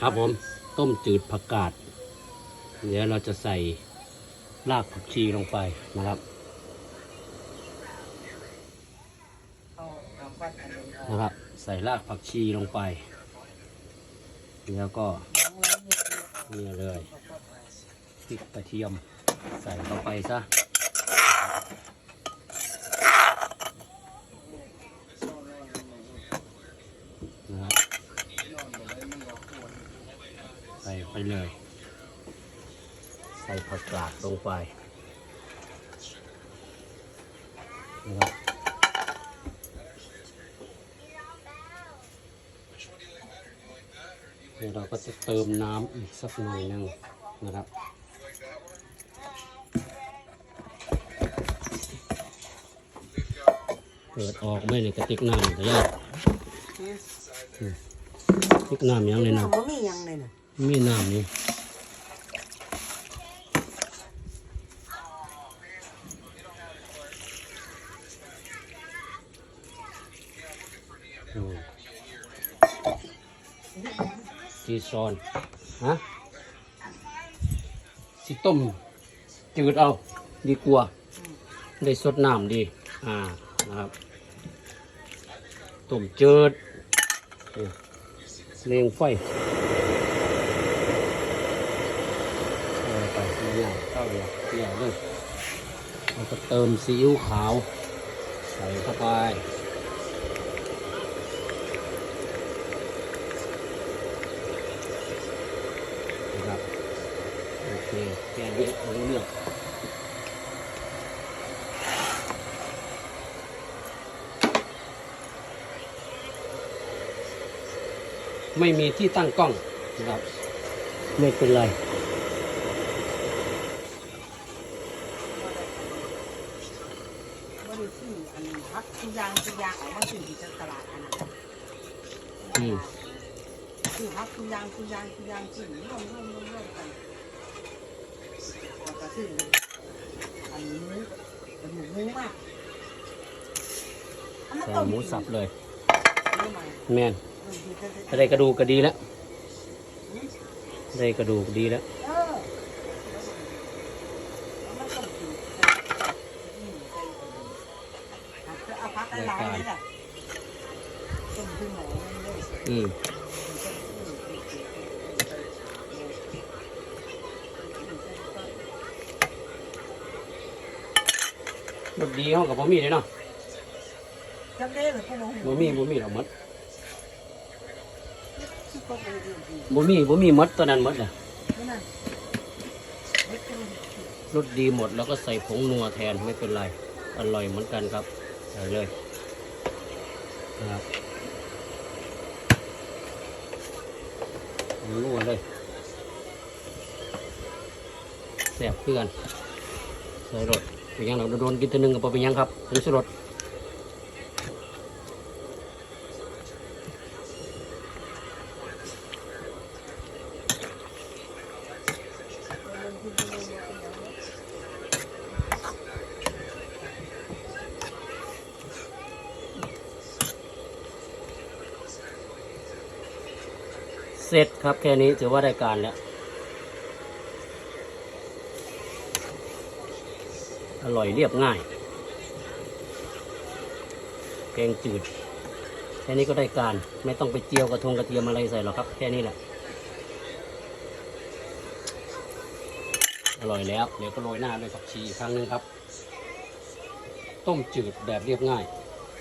ครับผมต้มจืดผักกาด เดี๋ยวเราจะใส่รากผักชีลงไปนะครับนะครับ ใส่รากผักชีลงไป แล้วก็นี่เลยพริกกระเทียม ใส่เข้าไปซะนะครับใส่ ไปเลย ใส่ผักกาดลงไปนะครับเดี๋ยวเราก็จะเติมน้ำอีกสักหน่อยหนึงนะครับเปิดออกไม่ในกระติกน้ำแต่ยากกระติกน้ำยังเลยนะ มีน้ำนี่อืมจีซอนฮะสิต้มจืดเอา ดีกว่าได้สดน้ำดี อ่านะครับต้มจืดเลียงไฟเอา ไปเนี่ยเข้าเดียวเนี่ยวเลยแล้วก็เติมซีอิ๊วขาว ใส่เข้าไปนะครับโอเคแค่นี้รู้เรื่องไม่มีที่ตั้งกล้องนะครับ ไม่เป็นไร ได้ซื้ออันพักทุกอย่างทุกอย่างออกมาซื้อที่ตลาดอันนั้นอืม ซื้อพักทุกอย่างทุกอย่างทุกอย่างซื้อรวมรวมรวมรวมกันแล้วก็ซื้ออันหมูเป็นหมูหมูมากเอาาใส่ต้หมูสับเลยเมแมนอะถ้าได้กระดูกก็ดีแล้ว ได้กระดูกดีแล้ว เออเอามาต้มจืดอืมใส่ เอาพักหลายๆนี่แหละต้มขึ้นหมูนั่นเลยอืมรสดีเขากับบะหมี่เลยเนาะจักเด้หรือพวกน้องบะหมี่บะหมี่เราหมดคิดว่าเป็นดีดีบะหมี่บะหมี่หมดตัวนั้นหมดเลยนั่นน่ะเล็กเป็นรสดีหมดแล้วก็ใส่ผงนัวแทนไม่เป็นไร อร่อยเหมือนกันครับใส่เลยนะ ครับนัวเลยแสบเพื่อนใส่รถเป็นยังเราโดนกินตัวนึงกับเป็นยังครับถึงสุรส เสร็จครับแค่นี้ถือว่าได้การแล้ว อร่อยเรียบง่าย แกงจืด แค่นี้ก็ได้การไม่ต้องไปเจียวกระทงกระเทียมอะไรใส่หรอกครับ แค่นี้แหละ อร่อยแล้ว เดี๋ยวก็โรยหน้าด้วยผักชีอีกครั้งหนึงครับ ต้มจืดแบบเรียบง่าย